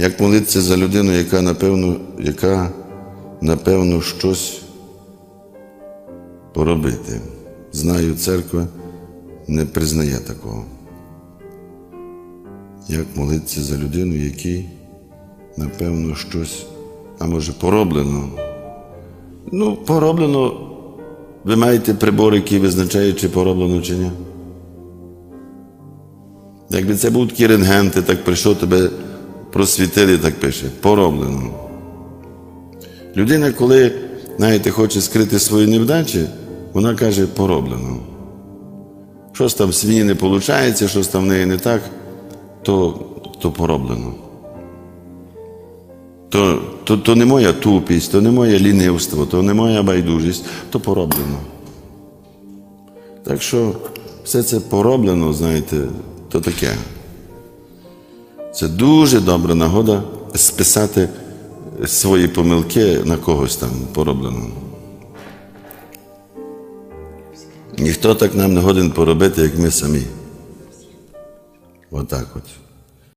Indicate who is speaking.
Speaker 1: Як молитися за людину, яка напевно, яка, напевно, щось поробити? Знаю, церква не признає такого. Як молитися за людину, якій, напевно, щось, а може, пороблено? Ну, пороблено. Ви маєте прибор, який визначає, чи пороблено, чи ні. Якби це був такий рентген, ти так прийшов, тебе просвітили, так пише. Пороблено. Людина, коли, знаєте, хоче скрити свої невдачі, вона каже пороблено. Щось там в свині не виходить, щось там в неї не так, то, то пороблено. То, то, то не моя тупість, то не моє лінивство, то не моя байдужість, то пороблено. Так що все це пороблено, знаєте, то таке. Це дуже добра нагода списати свої помилки на когось там поробленому. Ніхто так нам не годен поробити, як ми самі. Отак от.